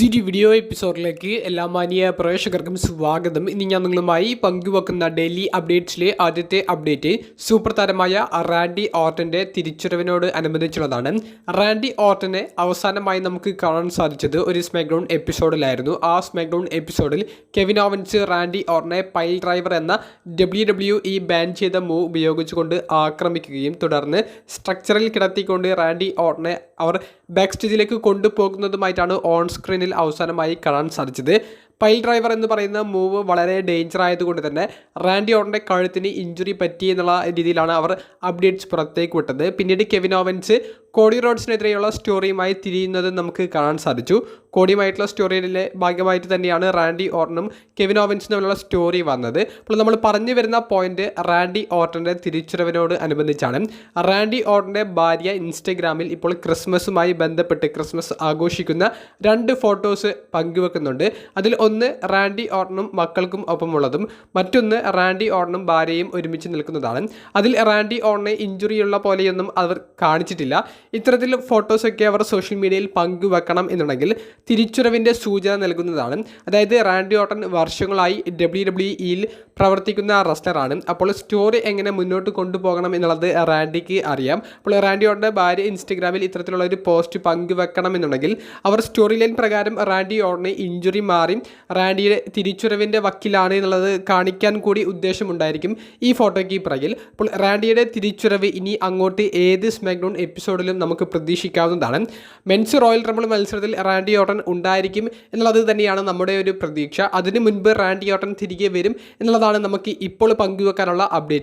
പുതിയൊരു വീഡിയോ എപ്പിസോഡിലേക്ക് എല്ലാ മാന്യ പ്രേക്ഷകർക്കും സ്വാഗതം. ഇനി ഞാൻ നിങ്ങളുമായി പങ്കുവെക്കുന്ന ഡെയിലി അപ്ഡേറ്റ്സിലെ ആദ്യത്തെ അപ്ഡേറ്റ് സൂപ്പർ താരമായ റാൻഡി ഓർട്ടന്റെ തിരിച്ചുവരവിനോട് അനുബന്ധിച്ചുള്ളതാണ്. റാൻഡി ഓർട്ടനെ അവസാനമായി നമുക്ക് കാണാൻ സാധിച്ചത് ഒരു സ്മാക്ഡൗൺ എപ്പിസോഡിലായിരുന്നു ആ സ്മാക്ഡൗൺ എപ്പിസോഡിൽ കെവിൻ ഓവൻസ് റാൻഡി ഓർട്ടനെ പൈൽ ഡ്രൈവർ എന്ന ഡബ്ല്യു ഡബ്ല്യു ഇ ബാൻ ചെയ്ത മൂവ് ഉപയോഗിച്ചുകൊണ്ട് ആക്രമിക്കുകയും തുടർന്ന് സ്ട്രക്ചറിൽ കിടത്തിക്കൊണ്ട് റാൻഡി ഓർട്ടനെ അവർ ബാക്ക് സ്റ്റേജിലേക്ക് കൊണ്ടുപോകുന്നതുമായിട്ടാണ് ഓൺ സ്ക്രീനിൽ അവസാനമായി കാണാൻ സാധിച്ചത്. പൈൽ ഡ്രൈവർ എന്ന് പറയുന്ന മൂവ് വളരെ ഡേഞ്ചർ ആയതുകൊണ്ട് തന്നെ റാൻഡി ഓറിന്റെ കഴുത്തിന് ഇഞ്ചുറി പറ്റി എന്നുള്ള രീതിയിലാണ് അവർ അപ്ഡേറ്റ്സ് പുറത്തേക്ക് വിട്ടത്. പിന്നീട് കെവിൻ ഓവൻസ് കോഡി റോഡ്സിനെതിരെയുള്ള സ്റ്റോറിയുമായി തിരിയുന്നത് നമുക്ക് കാണാൻ സാധിച്ചു. കോടിയുമായിട്ടുള്ള സ്റ്റോറിയിലെ ഭാഗമായിട്ട് തന്നെയാണ് റാൻഡി ഓർട്ടനും കെവിൻ ഓവൻസും തമ്മിലുള്ള സ്റ്റോറി വന്നത്. അപ്പോൾ നമ്മൾ പറഞ്ഞു വരുന്ന പോയിന്റ് റാൻഡി ഓർട്ടന്റെ തിരിച്ചുവരവിനോട് അനുബന്ധിച്ചാണ്. റാൻഡി ഓർട്ടന്റെ ഭാര്യ ഇൻസ്റ്റഗ്രാമിൽ ഇപ്പോൾ ക്രിസ്മസുമായി ബന്ധപ്പെട്ട് ക്രിസ്മസ് ആഘോഷിക്കുന്ന രണ്ട് ഫോട്ടോസ് പങ്കുവെക്കുന്നുണ്ട്. അതിൽ ഒന്ന് റാൻഡി ഓർട്ടനും മക്കൾക്കും ഒപ്പമുള്ളതും മറ്റൊന്ന് റാൻഡി ഓർട്ടനും ഭാര്യയും ഒരുമിച്ച് നിൽക്കുന്നതാണ്. അതിൽ റാൻഡി ഓർട്ടനെ ഇഞ്ചുറിയുള്ള പോലെയൊന്നും അവർ കാണിച്ചിട്ടില്ല. ഇത്തരത്തിൽ ഫോട്ടോസൊക്കെ അവർ സോഷ്യൽ മീഡിയയിൽ പങ്കുവെക്കണം എന്നുണ്ടെങ്കിൽ തിരിച്ചുറവിന്റെ സൂചന നൽകുന്നതാണ്. അതായത് റാൻഡി ഓട്ടൻ വർഷങ്ങളായി ഡബ്ല്യു ഡബ്ല്യു ഇയിൽ പ്രവർത്തിക്കുന്ന റെസ്ലറാണ് അപ്പോൾ സ്റ്റോറി എങ്ങനെ മുന്നോട്ട് കൊണ്ടുപോകണം എന്നുള്ളത് റാൻഡിക്ക് അറിയാം. അപ്പോൾ റാൻഡി ഓട്ടന്റെ ഭാര്യ ഇൻസ്റ്റഗ്രാമിൽ ഇത്തരത്തിലുള്ള ഒരു പോസ്റ്റ് പങ്കുവെക്കണം എന്നുണ്ടെങ്കിൽ അവർ സ്റ്റോറി ലൈൻ പ്രകാരം റാൻഡി ഓട്ടന് ഇഞ്ചുറി മാറി റാൻഡിയുടെ തിരിച്ചുറവിന്റെ വക്കിലാണ് എന്നുള്ളത് കാണിക്കാൻ കൂടി ഉദ്ദേശമുണ്ടായിരിക്കും ഈ ഫോട്ടോയ്ക്ക് പിറകിൽ. അപ്പോൾ റാൻഡിയുടെ തിരിച്ചുറവ് ഇനി അങ്ങോട്ട് ഏത് സ്മാക്ഡൗൺ എപ്പിസോഡിലും നമുക്ക് പ്രതീക്ഷിക്കാവുന്നതാണ്. മെൻസ് റോയൽ റംബിൾ മത്സരത്തിൽ റാൻഡി ഓട്ടൻ ഉണ്ടായിരിക്കും എന്നുള്ളത് തന്നെയാണ് നമ്മുടെ ഒരു പ്രതീക്ഷ. അതിന് മുൻപ് റാൻഡി ഓട്ടൻ തിരികെ വരും എന്നുള്ളതാണ് നമുക്ക് ഇപ്പോൾ പങ്കുവെക്കാനുള്ള അപ്ഡേറ്റ്.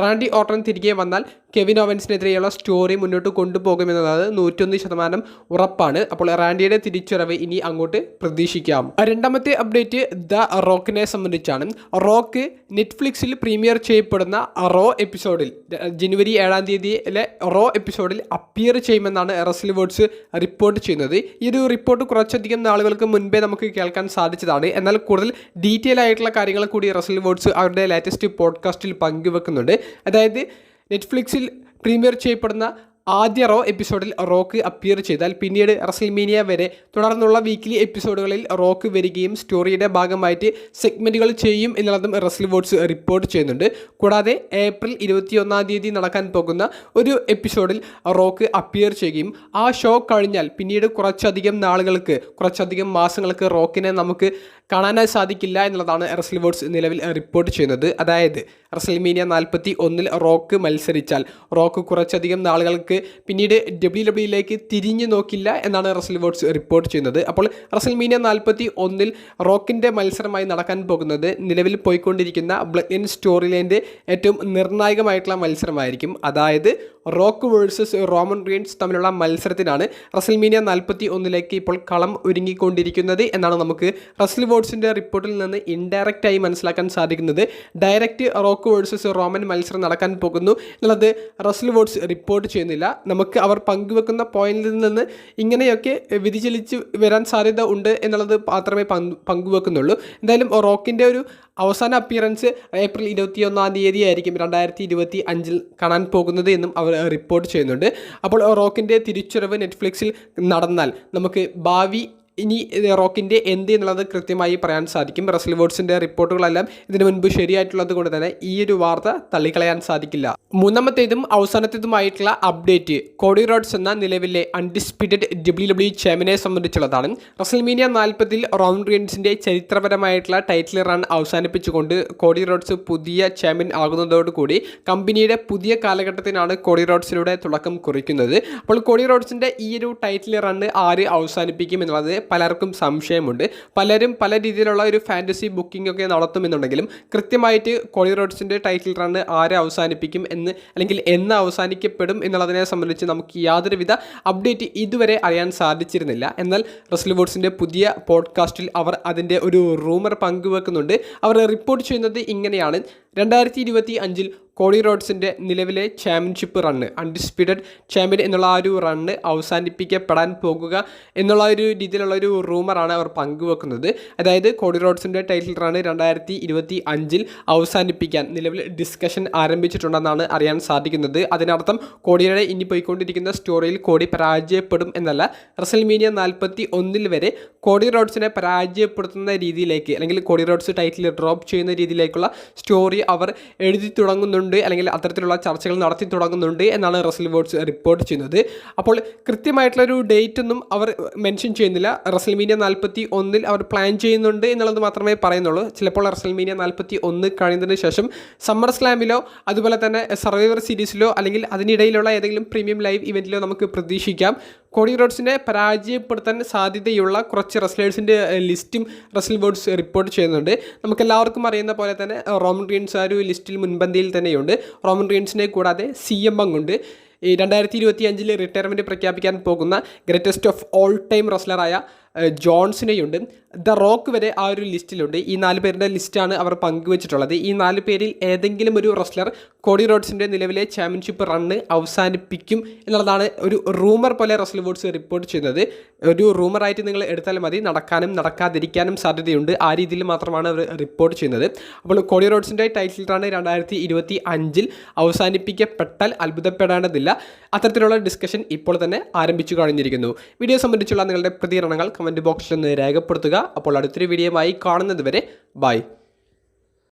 റാൻഡി ഓട്ടൻ തിരികെ വന്നാൽ കെവിൻ ഓവൻസിനെതിരെയുള്ള സ്റ്റോറി മുന്നോട്ട് കൊണ്ടുപോകുമെന്നുള്ളത് നൂറ്റൊന്ന് ശതമാനം ഉറപ്പാണ്. അപ്പോൾ റാൻഡിയുടെ തിരിച്ചറിവ് ഇനി അങ്ങോട്ട് പ്രതീക്ഷിക്കാം. രണ്ടാമത്തെ അപ്ഡേറ്റ് ദ റോക്കിനെ സംബന്ധിച്ചാണ്. റോക്ക് നെറ്റ്ഫ്ലിക്സിൽ പ്രീമിയർ ചെയ്യപ്പെടുന്ന റോ എപ്പിസോഡിൽ ജനുവരി ഏഴാം തീയതിയിലെ റോ എപ്പിസോഡിൽ അപ്പിയർ ചെയ്യുമെന്നാണ് റസൽ വേർഡ്സ് റിപ്പോർട്ട് ചെയ്യുന്നത്. ഈ ഒരു റിപ്പോർട്ട് കുറച്ചധികം നാളുകൾക്ക് മുൻപേ നമുക്ക് കേൾക്കാൻ സാധിച്ചതാണ്. എന്നാൽ കൂടുതൽ ഡീറ്റെയിൽ ആയിട്ടുള്ള കാര്യങ്ങൾ കൂടി റസൽ വേർഡ്സ് അവരുടെ ലേറ്റസ്റ്റ് പോഡ്കാസ്റ്റിൽ പങ്കുവെക്കുന്നുണ്ട്. അതായത് നെറ്റ്ഫ്ലിക്സിൽ പ്രീമിയർ ചെയ്യപ്പെടുന്ന ആദ്യ റോ എപ്പിസോഡിൽ റോക്ക് അപ്പിയർ ചെയ്താൽ പിന്നീട് റസൽമീനിയ വരെ തുടർന്നുള്ള വീക്ക്ലി എപ്പിസോഡുകളിൽ റോക്ക് വരികയും സ്റ്റോറിയുടെ ഭാഗമായിട്ട് സെഗ്മെന്റുകൾ ചെയ്യും എന്നുള്ളതും റസൽ വോട്ട്സ് റിപ്പോർട്ട് ചെയ്യുന്നുണ്ട്. കൂടാതെ ഏപ്രിൽ ഇരുപത്തിയൊന്നാം തീയതി നടക്കാൻ പോകുന്ന ഒരു എപ്പിസോഡിൽ റോക്ക് അപ്പിയർ ചെയ്യുകയും ആ ഷോ കഴിഞ്ഞാൽ പിന്നീട് കുറച്ചധികം നാളുകൾക്ക് കുറച്ചധികം മാസങ്ങൾക്ക് റോക്കിനെ നമുക്ക് കാണാനായി സാധിക്കില്ല എന്നുള്ളതാണ് റസൽ വേർഡ്സ് നിലവിൽ റിപ്പോർട്ട് ചെയ്യുന്നത്. അതായത് റസൽമീനിയ നാൽപ്പത്തി ഒന്നിൽ റോക്ക് മത്സരിച്ചാൽ റോക്ക് കുറച്ചധികം നാളുകൾക്ക് പിന്നീട് ഡബ്ല്യു ഡബ്ല്യുയിലേക്ക് തിരിഞ്ഞു നോക്കില്ല എന്നാണ് റസൽ വേർഡ്സ് റിപ്പോർട്ട് ചെയ്യുന്നത്. അപ്പോൾ റസൽമീനിയ നാൽപ്പത്തി ഒന്നിൽ റോക്കിന്റെ മത്സരമായി നടക്കാൻ പോകുന്നത് നിലവിൽ പോയിക്കൊണ്ടിരിക്കുന്ന ബ്ലഡ് ഇൻ സ്റ്റോറി ലൈന്റെ ഏറ്റവും നിർണായകമായിട്ടുള്ള മത്സരമായിരിക്കും. അതായത് റോക്ക് വേഴ്സസ് റോമൻ റീൻസ് തമ്മിലുള്ള മത്സരത്തിനാണ് റസൽമീനിയ നാൽപ്പത്തി ഒന്നിലേക്ക് ഇപ്പോൾ കളം ഒരുങ്ങിക്കൊണ്ടിരിക്കുന്നത് എന്നാണ് നമുക്ക് റസൽ വോട്ട്സിന്റെ റിപ്പോർട്ടിൽ നിന്ന് ഇൻഡയറക്റ്റായി മനസ്സിലാക്കാൻ സാധിക്കുന്നത്. ഡയറക്റ്റ് റോക്ക് വേഴ്സസ് റോമൻ മത്സരം നടക്കാൻ പോകുന്നു. എന്നുള്ളത് റസൽ വോട്ട്സ് റിപ്പോർട്ട് ചെയ്യുന്നില്ല. നമുക്ക് അവർ പങ്കുവെക്കുന്ന പോയിന്റിൽ നിന്ന് ഇങ്ങനെയൊക്കെ വ്യതിചലിച്ച് വരാൻ സാധ്യത ഉണ്ട് എന്നുള്ളത് മാത്രമേ പങ്കുവെക്കുന്നുള്ളൂ. എന്തായാലും റോക്കിന്റെ ഒരു അവസാന അപ്പിയറൻസ് ഏപ്രിൽ ഇരുപത്തി ഒന്നാം തീയതി ആയിരിക്കും രണ്ടായിരത്തി ഇരുപത്തി അഞ്ചിൽ കാണാൻ പോകുന്നത് എന്നും അവർ റിപ്പോർട്ട് ചെയ്യുന്നുണ്ട്. അപ്പോൾ റോക്കിന്റെ തിരിച്ചുവരവ് നെറ്റ്ഫ്ലിക്സിൽ നടന്നാൽ നമുക്ക് ഭാവി ഇനി റോക്കിന്റെ എന്ത് എന്നുള്ളത് കൃത്യമായി പറയാൻ സാധിക്കും. റസൽ വേർഡ്സിന്റെ റിപ്പോർട്ടുകളെല്ലാം ഇതിനു മുൻപ് ശരിയായിട്ടുള്ളത് കൊണ്ട് തന്നെ ഈ ഒരു വാർത്ത തള്ളിക്കളയാൻ സാധിക്കില്ല. മൂന്നാമത്തേതും അവസാനത്തേതുമായിട്ടുള്ള അപ്ഡേറ്റ് കോഡി റോഡ്സ് എന്ന നിലവിലെ അൺഡിസ്പ്യൂട്ടഡ് ഡബ്ല്യു ഡബ്ല്യു ചാമ്പ്യനെ സംബന്ധിച്ചുള്ളതാണ്. റസൽമീനിയ നാൽപ്പതിൽ റോൺ റീൻസിന്റെ ചരിത്രപരമായിട്ടുള്ള ടൈറ്റിൽ റൺ അവസാനിപ്പിച്ചുകൊണ്ട് കോഡി റോഡ്സ് പുതിയ ചാമ്പ്യൻ ആകുന്നതോടുകൂടി കമ്പനിയുടെ പുതിയ കാലഘട്ടത്തിനാണ് കോഡി റോഡ്സിലൂടെ തുടക്കം കുറിക്കുന്നത്. അപ്പോൾ കോഡി റോഡ്സിന്റെ ഈ ഒരു ടൈറ്റിൽ റണ്ണ് ആര് അവസാനിപ്പിക്കും എന്നുള്ളത് പലർക്കും സംശയമുണ്ട്. പലരും പല രീതിയിലുള്ള ഒരു ഫാന്റസി ബുക്കിംഗ് ഒക്കെ നടത്തുമെന്നുണ്ടെങ്കിലും കൃത്യമായിട്ട് കോളി റോഡ്സിന്റെ ടൈറ്റിൽ റണ്ണ് ആരെ അവസാനിപ്പിക്കും എന്ന് അല്ലെങ്കിൽ എന്ന് അവസാനിക്കപ്പെടും എന്നുള്ളതിനെ സംബന്ധിച്ച് നമുക്ക് യാതൊരുവിധ അപ്ഡേറ്റ് ഇതുവരെ അറിയാൻ സാധിച്ചിരുന്നില്ല. എന്നാൽ റസ്ലി വോട്ട്സിന്റെ പുതിയ പോഡ്കാസ്റ്റിൽ അവർ അതിന്റെ ഒരു റൂമർ പങ്കുവെക്കുന്നുണ്ട്. അവർ റിപ്പോർട്ട് ചെയ്യുന്നത് ഇങ്ങനെയാണ്. രണ്ടായിരത്തി ഇരുപത്തി അഞ്ചിൽ കോളി റോഡ്സിന്റെ നിലവിലെ ചാമ്പ്യൻഷിപ്പ് റണ്ണ് അൺഡിസ്പ്യൂട്ടഡ് ചാമ്പ്യൻ എന്നുള്ള ആ ഒരു റണ്ണ് അവസാനിപ്പിക്കപ്പെടാൻ പോകുക എന്നുള്ള ഒരു രീതിയിലുള്ള ഒരു റൂമറാണ് അവർ പങ്കുവെക്കുന്നത്. അതായത് കോളി റോഡ്സിന്റെ ടൈറ്റിൽ റണ്ണ് രണ്ടായിരത്തി ഇരുപത്തി അഞ്ചിൽ അവസാനിപ്പിക്കാൻ നിലവിൽ ഡിസ്കഷൻ ആരംഭിച്ചിട്ടുണ്ടെന്നാണ് അറിയാൻ സാധിക്കുന്നത്. അതിനർത്ഥം കോടിയുടെ ഇനി പോയിക്കൊണ്ടിരിക്കുന്ന സ്റ്റോറിയിൽ കോടി പരാജയപ്പെടും എന്നല്ല. റസൽമീനിയ നാൽപ്പത്തി ഒന്നിൽ വരെ കോടി റോഡ്സിനെ പരാജയപ്പെടുത്തുന്ന രീതിയിലേക്ക് അല്ലെങ്കിൽ കോടി റോഡ്സ് ടൈറ്റിൽ ഡ്രോപ്പ് ചെയ്യുന്ന രീതിയിലേക്കുള്ള സ്റ്റോറി അവർ എഴുതി തുടങ്ങുന്നുണ്ട് അല്ലെങ്കിൽ അത്തരത്തിലുള്ള ചർച്ചകൾ നടത്തി തുടങ്ങുന്നുണ്ട് എന്നാണ് റസൽ വേർഡ്സ് റിപ്പോർട്ട് ചെയ്യുന്നത്. അപ്പോൾ കൃത്യമായിട്ടുള്ളൊരു ഡേറ്റ് ഒന്നും അവർ മെൻഷൻ ചെയ്യുന്നില്ല. റസൽമീനിയ നാൽപ്പത്തി ഒന്നിൽ അവർ പ്ലാൻ ചെയ്യുന്നുണ്ട് എന്നുള്ളത് മാത്രമേ പറയുന്നുള്ളൂ. ചിലപ്പോൾ റസൽമീനിയ നാൽപ്പത്തി ഒന്ന് കഴിഞ്ഞതിന് ശേഷം സമ്മർ സ്ലാമിലോ അതുപോലെ തന്നെ സർവൈവർ സീരീസിലോ അല്ലെങ്കിൽ അതിനിടയിലുള്ള ഏതെങ്കിലും പ്രീമിയം ലൈവ് ഇവന്റിലോ നമുക്ക് പ്രതീക്ഷിക്കാം. കോഡി റോഡ്സിനെ പരാജയപ്പെടുത്താൻ സാധ്യതയുള്ള കുറച്ച് റെസ്ലേഴ്സിന്റെ ലിസ്റ്റും റസൽ വേർഡ്സ് റിപ്പോർട്ട് ചെയ്യുന്നുണ്ട്. നമുക്ക് എല്ലാവർക്കും അറിയുന്ന പോലെ തന്നെ റോമൻ റീൻസ് ആ ഒരു ലിസ്റ്റിൽ മുൻപന്തിയിൽ തന്നെയുണ്ട്. റോമൻ റീൻസിനെ കൂടാതെ സി എം ഉണ്ട് ഈ രണ്ടായിരത്തി ഇരുപത്തി അഞ്ചിൽ റിട്ടയർമെന്റ് പ്രഖ്യാപിക്കാൻ പോകുന്ന ഗ്രേറ്റസ്റ്റ് ഓഫ് ഓൾ ടൈം റെസ്ലറായ ജോൺസിനെയുണ്ട്. ദ റോക്ക് വരെ ആ ഒരു ലിസ്റ്റിലുണ്ട്. ഈ നാല് പേരുടെ ലിസ്റ്റാണ് അവർ പങ്കുവച്ചിട്ടുള്ളത്. ഈ നാല് പേരിൽ ഏതെങ്കിലും ഒരു റെസ്ലർ കോഡി റോഡ്സിന്റെ നിലവിലെ ചാമ്പ്യൻഷിപ്പ് റണ്ണ് അവസാനിപ്പിക്കും എന്നുള്ളതാണ് ഒരു റൂമർ പോലെ റെസ്ലർ വോഡ്സ് റിപ്പോർട്ട് ചെയ്യുന്നത്. ഒരു റൂമറായിട്ട് നിങ്ങൾ എടുത്താൽ മതി. നടക്കാനും നടക്കാതിരിക്കാനും സാധ്യതയുണ്ട്. ആ രീതിയിൽ മാത്രമാണ് അവർ റിപ്പോർട്ട് ചെയ്യുന്നത്. അപ്പോൾ കോഡി റോഡ്സിന്റെ ടൈറ്റിൽ റണ്ണ് രണ്ടായിരത്തി ഇരുപത്തി അഞ്ചിൽ അവസാനിപ്പിക്കപ്പെട്ടാൽ അത്ഭുതപ്പെടേണ്ടതില്ല. അത്തരത്തിലുള്ള ഡിസ്കഷൻ ഇപ്പോൾ തന്നെ ആരംഭിച്ചു കഴിഞ്ഞിരിക്കുന്നു. വീഡിയോ സംബന്ധിച്ചുള്ള നിങ്ങളുടെ പ്രതികരണങ്ങൾ കമന്റ് ബോക്സിൽ ഒന്ന് രേഖപ്പെടുത്തുക. അപ്പോൾ അടുത്തൊരു വീഡിയോയുമായി കാണുന്നത് വരെ ബൈ